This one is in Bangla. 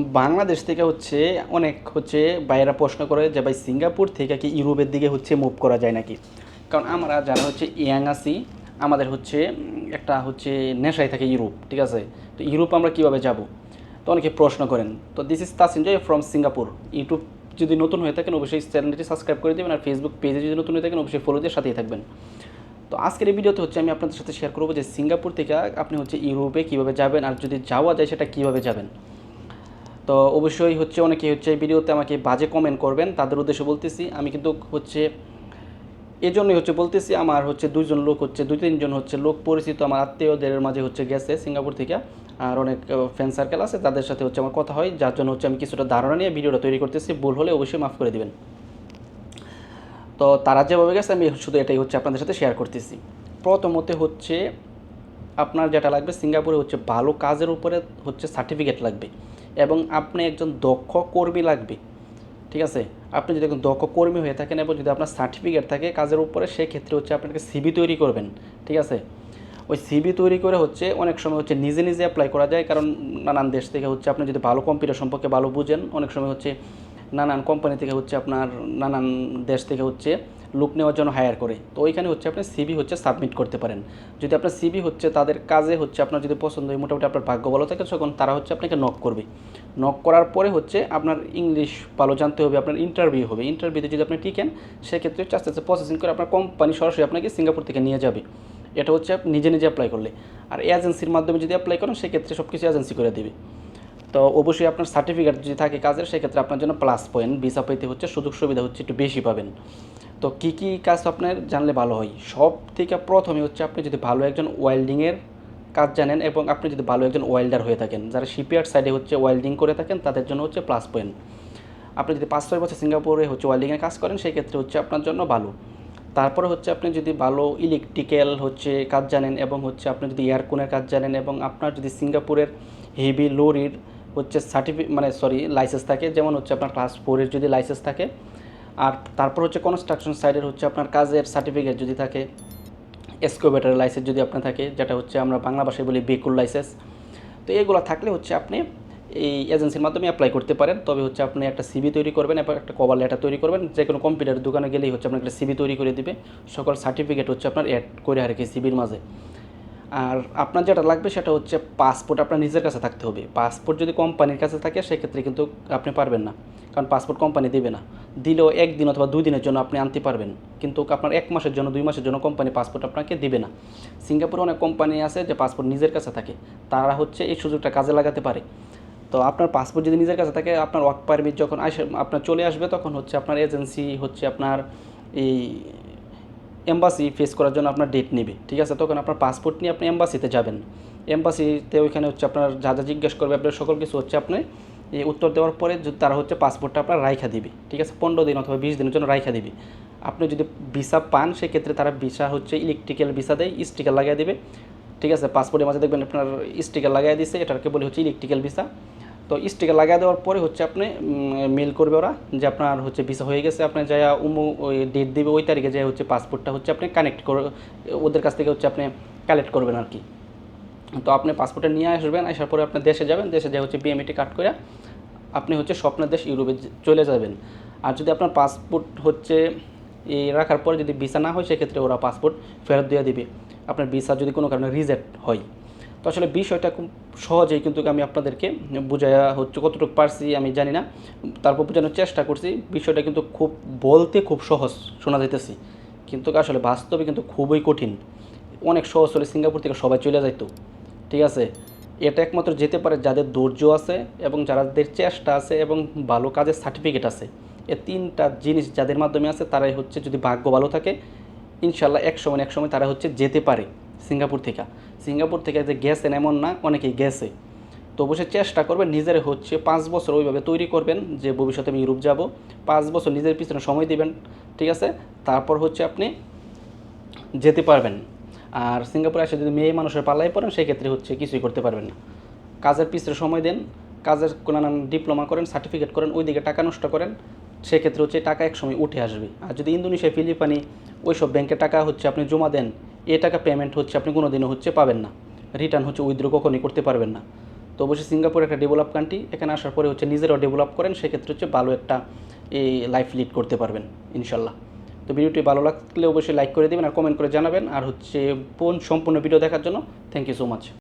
বাংলাদেশ থেকে হচ্ছে অনেক হচ্ছে বাইরা প্রশ্ন করে যে, ভাই, সিঙ্গাপুর থেকে কি ইউরোপের দিকে হচ্ছে মুভ করা যায় নাকি? কারণ আমরা যারা হচ্ছে ইয়াং আছি, আমাদের হচ্ছে একটা হচ্ছে নেশায় থাকে ইউরোপ, ঠিক আছে? তো ইউরোপ আমরা কীভাবে যাব? তো অনেকে প্রশ্ন করেন, তো this is Tasin Joy from Singapore YouTube যদি নতুন হয়ে থাকেন, অবশ্যই চ্যানেলটি সাবস্ক্রাইব করে দেবেন আর ফেসবুক পেজে যদি নতুন হয়ে থাকেন, অবশ্যই ফলো দিয়ে সাথেই থাকবেন। তো আজকের এই ভিডিওতে হচ্ছে আমি আপনাদের সাথে শেয়ার করব যে, সিঙ্গাপুর থেকে আপনি হচ্ছে ইউরোপে কীভাবে যাবেন আর যদি যাওয়া যায় সেটা কীভাবে যাবেন? তো অবশ্যই হচ্ছে অনেকে হচ্ছে এই ভিডিওতে আমাকে বাজে কমেন্ট করবেন, তাদের উদ্দেশ্যে বলতেছি, আমি কিন্তু হচ্ছে এই জন্যই হচ্ছে বলতেছি, আমার হচ্ছে দুইজন লোক হচ্ছে, দুই তিনজন হচ্ছে লোক পরিচিত, আমার আত্মীয়দের মাঝে হচ্ছে গেছে সিঙ্গাপুর থেকে, আর অনেক ফ্রেন্ড সার্কেল আছে, তাদের সাথে হচ্ছে আমার কথা হয়, যার জন্য হচ্ছে আমি কিছুটা ধারণা নিয়ে ভিডিওটা তৈরি করতেছি, ভুল হলে অবশ্যই মাফ করে দিবেন। তো তারা যেভাবে গেছে, আমি শুধু এটাই হচ্ছে আপনাদের সাথে শেয়ার করতেছি। প্রথমত হচ্ছে, আপনার যেটা লাগবে, সিঙ্গাপুরে হচ্ছে ভালো কাজের উপরে হচ্ছে সার্টিফিকেট লাগবে। এবং আপনি একজন দক্ষ কর্মী লাগবে, ঠিক আছে? আপনি যদি একজন দক্ষ কর্মী হয়ে থাকেন এবং যদি আপনার সার্টিফিকেট থাকে কাজের উপরে, সেক্ষেত্রে হচ্ছে আপনাকে সিবি তৈরি করবেন, ঠিক আছে? ওই সিবি তৈরি করে হচ্ছে অনেক সময় হচ্ছে নিজে নিজে অ্যাপ্লাই করা যায়, কারণ নানান দেশ থেকে হচ্ছে আপনি যদি ভালো কম্পিউটার সম্পর্কে ভালো বুঝেন, অনেক সময় হচ্ছে নানান কোম্পানি থেকে হচ্ছে আপনার নানান দেশ থেকে হচ্ছে লোক নেওয়ার জন্য হায়ার করে। তো ওইখানে হচ্ছে আপনি সিবি হচ্ছে সাবমিট করতে পারেন। যদি আপনার সিবি হচ্ছে, তাদের কাজে হচ্ছে আপনার যদি পছন্দ হয়, মোটামুটি আপনার ভাগ্য ভালো থাকে, তখন তারা হচ্ছে আপনাকে নক করবে। নক করার পরে হচ্ছে আপনার ইংলিশ ভালো জানতে হবে, আপনার ইন্টারভিউ হবে। ইন্টারভিউতে যদি আপনি টিকেন, সেক্ষেত্রে আস্তে আস্তে প্রসেসিং করে আপনার কোম্পানি সরাসরি আপনাকে সিঙ্গাপুর থেকে নিয়ে যাবে। এটা হচ্ছে আপনি নিজে নিজে অ্যাপ্লাই করলে। আর এজেন্সির মাধ্যমে যদি অ্যাপ্লাই করেন, সেক্ষেত্রে সব কিছু এজেন্সি করে দেবে। তো অবশ্যই আপনার সার্টিফিকেট যদি থাকে কাজের, সেক্ষেত্রে আপনার জন্য প্লাস পয়েন্ট ভিসা পেতে হচ্ছে সুযোগ সুবিধা হচ্ছে একটু বেশি পাবেন। তো কী কী কাজ আপনার জানলে ভালো হয়? সব থেকে প্রথমে হচ্ছে আপনি যদি ভালো একজন ওয়েল্ডিংয়ের কাজ জানেন এবং আপনি যদি ভালো একজন ওয়েল্ডার হয়ে থাকেন, যারা শিপইয়ার্ড সাইডে হচ্ছে ওয়েল্ডিং করে থাকেন, তাদের জন্য হচ্ছে প্লাস পয়েন্ট আপনি যদি পাঁচ ছয় বছর সিঙ্গাপুরে হচ্ছে ওয়েল্ডিংয়ের কাজ করেন, সেই ক্ষেত্রে হচ্ছে আপনার জন্য ভালো। তারপরে হচ্ছে আপনি যদি ভালো ইলেকট্রিক্যাল হচ্ছে কাজ জানেন এবং হচ্ছে আপনি যদি এয়ারকোনের কাজ জানেন এবং আপনার যদি সিঙ্গাপুরের হেভি লোরির হচ্ছে সার্টিফি মানে সরি লাইসেন্স থাকে, যেমন হচ্ছে আপনার ক্লাস ফোরের যদি লাইসেন্স থাকে আর তারপর হচ্ছে কনস্ট্রাকশন সাইডের হচ্ছে আপনার কাজের সার্টিফিকেট যদি থাকে এসকোভেটারের লাইসেন্স যদি আপনার থাকে, যেটা হচ্ছে আমরা বাংলা ভাষায় বলি বেকুল লাইসেন্স তো এগুলো থাকলে হচ্ছে আপনি এই এজেন্সির মাধ্যমে অ্যাপ্লাই করতে পারেন। তবে হচ্ছে আপনি একটা সিবি তৈরি করবেন এবং একটা কভার লেটার তৈরি করবেন। যে কোনো কম্পিউটার দোকানে গেলেই হচ্ছে আপনার একটা সিবি তৈরি করে দিবে। সকল সার্টিফিকেট হচ্ছে আপনার অ্যাড করে আর কি সিবির মাঝে। আর আপনার যেটা লাগবে সেটা হচ্ছে পাসপোর্ট আপনার নিজের কাছে থাকতে হবে। পাসপোর্ট যদি কোম্পানির কাছে থাকে, সেক্ষেত্রে কিন্তু আপনি পারবেন না। কারণ পাসপোর্ট কোম্পানি দেবে না। দিলেও একদিন অথবা দুই দিনের জন্য আপনি আনতে পারবেন। কিন্তু আপনার এক মাসের জন্য, দুই মাসের জন্য কোম্পানি পাসপোর্ট আপনাকে দেবে না। সিঙ্গাপুরে অনেক কোম্পানি আছে যে পাসপোর্ট নিজের কাছে থাকে। তারা হচ্ছে এই সুযোগটা কাজে লাগাতে পারে। তো আপনার পাসপোর্ট যদি নিজের কাছে থাকে, আপনার ওয়ার্ক পারমিট যখন আসে, আপনার চলে আসবে, তখন হচ্ছে আপনার এজেন্সি হচ্ছে আপনার এই এম্বাসি ফেস করার জন্য আপনার ডেট নেবে, ঠিক আছে? তখন আপনার পাসপোর্ট নিয়ে আপনি এম্বাসিতে যাবেন। এম্বাসিতে ওইখানে হচ্ছে আপনার যা যা জিজ্ঞেস করবে, আপনার সকল কিছু হচ্ছে আপনি এই উত্তর দেওয়ার পরে তারা হচ্ছে পাসপোর্টটা আপনার রাইখা দিবে, ঠিক আছে? পনেরো দিন অথবা বিশ দিনের জন্য রাইখা দিবে। আপনি যদি ভিসা পান, সেক্ষেত্রে তারা ভিসা হচ্ছে ইলেকট্রিক্যাল ভিসা দেয় স্টিকার লাগিয়ে দেবে, ঠিক আছে? পাসপোর্টের মাঝে দেখবেন আপনার স্টিকার লাগিয়ে দিছে, এটাকে বলে হচ্ছে ইলেকট্রিক্যাল ভিসা তো স্টিকার লাগিয়ে দেওয়ার পরে হচ্ছে আপনি মেল করবে ওরা যে আপনার হচ্ছে ভিসা হয়ে গেছে, আপনি যা উমু ওই ডেট দিবে, ওই তারিখে যে হচ্ছে পাসপোর্টটা হচ্ছে আপনি কানেক্ট করে, ওদের কাছ থেকে হচ্ছে আপনি কালেক্ট করবেন আর কি তো আপনি পাসপোর্টটা নিয়ে আসবেন, আসার পরে আপনি দেশে যাবেন, দেশে যা হচ্ছে বিএমইটি কাট করে আপনি হচ্ছে স্বপ্নের দেশ ইউরোপে চলে যাবেন। আর যদি আপনার পাসপোর্ট হচ্ছে এই রাখার পরে যদি ভিসা না হয়, সেক্ষেত্রে ওরা পাসপোর্ট ফেরত দিয়ে দিবে। আপনার ভিসা যদি কোনো কারণে রিজেক্ট হয়। তো আসলে বিষয়টা খুব সহজেই কিন্তু আমি আপনাদেরকে বোঝায়া হচ্ছে কতটুকু পারছি আমি জানি না। তারপর বোঝানোর চেষ্টা করছি, বিষয়টা কিন্তু খুব বলতে খুব সহজ শোনা যাইতেছি। কিন্তু আসলে বাস্তবে কিন্তু খুবই কঠিন। অনেক সহজ হলে সিঙ্গাপুর থেকে সবাই চলে যাইতো, ঠিক আছে? এটা একমাত্র যেতে পারে যাদের ধৈর্য আছে এবং যাদের চেষ্টা আছে এবং ভালো কাজের সার্টিফিকেট আছে। এ তিনটা জিনিস যাদের মাধ্যমে আছে তারাই হচ্ছে যদি ভাগ্য ভালো থাকে, ইনশাল্লাহ এক সময় এক সময় তারা হচ্ছে যেতে পারে। সিঙ্গাপুর থেকে। সিঙ্গাপুর থেকে যে গেছেন এমন না, অনেকেই গেছে। তো অবশ্যই চেষ্টা করবেন, নিজের হচ্ছে পাঁচ বছর ওইভাবে তৈরি করবেন যে ভবিষ্যতে আমি ইউরোপ যাব। পাঁচ বছর নিজের পিছনে সময় দিবেন, ঠিক আছে? তারপর হচ্ছে আপনি যেতে পারবেন। আর সিঙ্গাপুরে এসে যদি মেয়ে মানুষের পাল্লাই পড়েন, সেক্ষেত্রে হচ্ছে কিছুই করতে পারবেন না। কাজের পিছনে সময় দেন, কাজের কোনো ডিপ্লোমা করেন, সার্টিফিকেট করেন ওই দিকে টাকা নষ্ট করেন, সেক্ষেত্রে হচ্ছে টাকা এক সময় উঠে আসবে। আর যদি ইন্দোনেশিয়া ফিলিপানি ওই সব ব্যাংকে টাকা হচ্ছে আপনি জমা দেন এ টাকা পেমেন্ট হচ্ছে, আপনি কোনো দিনও হচ্ছে পাবেন না। রিটার্ন হচ্ছে উইথড্র কখনই করতে পারবেন না। তো অবশ্যই সিঙ্গাপুর একটা ডেভেলপ কান্ট্রি এখানে আসার পরে হচ্ছে নিজেরাও ডেভেলপ করেন, সেক্ষেত্রে হচ্ছে ভালো একটা এই লাইফ লিড করতে পারবেন, ইনশাল্লাহ। তো ভিডিওটি ভালো লাগলে অবশ্যই লাইক করে দেবেন আর কমেন্ট করে জানাবেন। আর হচ্ছে সম্পূর্ণ ভিডিও দেখার জন্য থ্যাংক ইউ সো মাচ